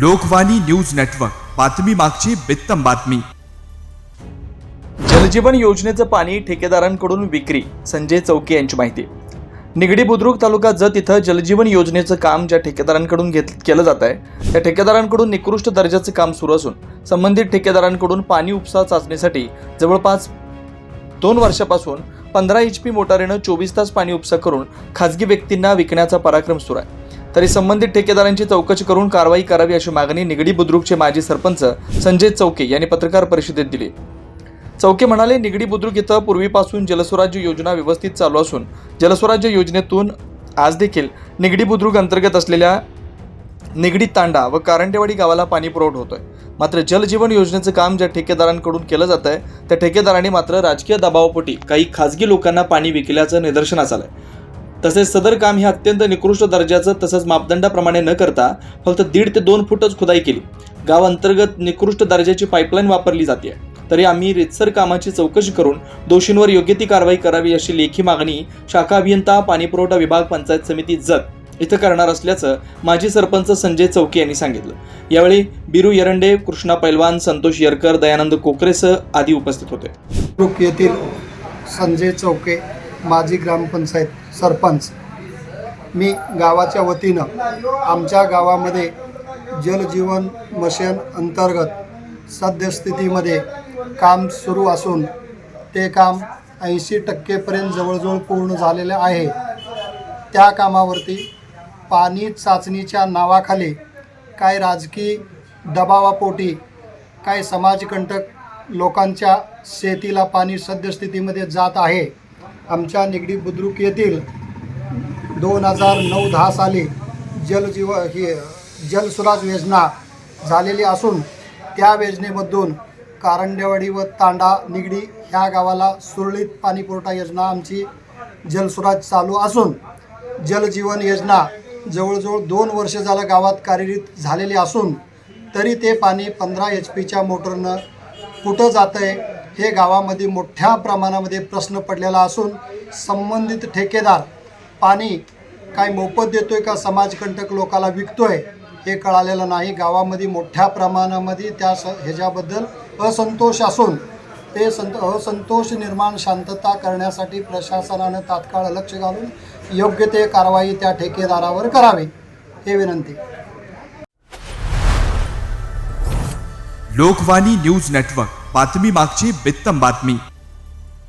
Lokvani news network. बातमी मागची बित्तम बातमी. जलजीवन योजनेचं पाणी ठेकेदारांकडून विक्री संजय चौके यांची माहिती. निगडी बुद्रुक तालुका जत इथं जलजीवन योजनेचं काम ज्या ठेकेदारांकडून घेत केलं जात आहे त्या ठेकेदारांकडून निकृष्ट दर्जाचं काम सुरू असून संबंधित ठेकेदारांकडून पाणी उपसा चाचणीसाठी जवळपास दोन वर्षापासून पंधरा एच पी मोटारीनं चोवीस तास पाणी उपसा करून खाजगी व्यक्तींना विकण्याचा पराक्रम सुरू आहे. तरी संबंधित ठेकेदारांची चौकशी करून कारवाई करावी अशी मागणी निगडी बुद्रुकचे माजी सरपंच संजय चौके यांनी पत्रकार परिषदेत दिली. चौके म्हणाले निगडी बुद्रुक इथं पूर्वीपासून जलस्वराज्य योजना व्यवस्थित चालू असून जलस्वराज्य योजनेतून आज देखील निगडी बुद्रुक अंतर्गत असलेल्या निगडी तांडा व कारंडेवाडी गावाला पाणी पुरवठा होतोय. मात्र जलजीवन योजनेचं काम ज्या ठेकेदारांकडून केलं जात आहे त्या ठेकेदारांनी मात्र राजकीय दबावापोटी काही खाजगी लोकांना पाणी विकल्याचं निदर्शनास आलंय. तसेच सदर काम हे अत्यंत निकृष्ट दर्जाचं तसंच मापदंडाप्रमाणे न करता फक्त दीड ते दोन फूटच खुदाई केली. गाव अंतर्गत निकृष्ट दर्जाची पाईपलाईन वापरली जाते. तरी आम्ही रितसर कामाची चौकशी करून दोषींवर योग्य ती कारवाई करावी अशी लेखी मागणी शाखा अभियंता पाणीपुरवठा विभाग पंचायत समिती जत इथं करणार असल्याचं माजी सरपंच संजय चौके यांनी सांगितलं. यावेळी बिरू एरंडे कृष्णा पैलवान संतोष येरकर दयानंद कोकरेसह आदी उपस्थित होते. संजय चौके माजी ग्रामपंचायत सरपंच. मी गावाच्या वतीनं आमच्या गावामध्ये जलजीवन मिशन अंतर्गत सद्यस्थितीमध्ये काम सुरू असून ते काम ऐंशी टक्केपर्यंत जवळजवळ पूर्ण झालेले आहे. त्या कामावरती पाणी चाचणीच्या नावाखाली काय राजकीय दबावापोटी काय समाजकंटक लोकांच्या शेतीला पाणी सद्यस्थितीमध्ये जात आहे आमच्या निगडी बुद्रुक येथील दोन हजार नऊ दहा साली जलजीव ही जलसुराज योजना झालेली असून त्या योजनेमधून कारंडेवाडी व तांडा निगडी ह्या गावाला सुरळीत पाणीपुरवठा योजना आमची जलसुराज चालू असून जलजीवन योजना जवळजवळ दोन वर्ष झालं गावात कार्यरत झालेली असून तरी ते पाणी पंधरा एच पीच्या मोटरनं कुठं जातं आहे हे गावामध्ये मोठ्या प्रमाणामध्ये प्रश्न पडलेला असून संबंधित ठेकेदार पाणी काय मोफत देतोय का समाजकंटक लोकाला विकतोय हे कळालेलं नाही. गावामध्ये मोठ्या प्रमाणामध्ये त्या स ह्याच्याबद्दल असंतोष असून ते संत असंतोष निर्माण शांतता करण्यासाठी प्रशासनानं तात्काळ लक्ष घालून योग्य ते कारवाई त्या ठेकेदारावर करावी. हे विनंती. Lokvani news network. बातमी मागची बित्तम बातमी.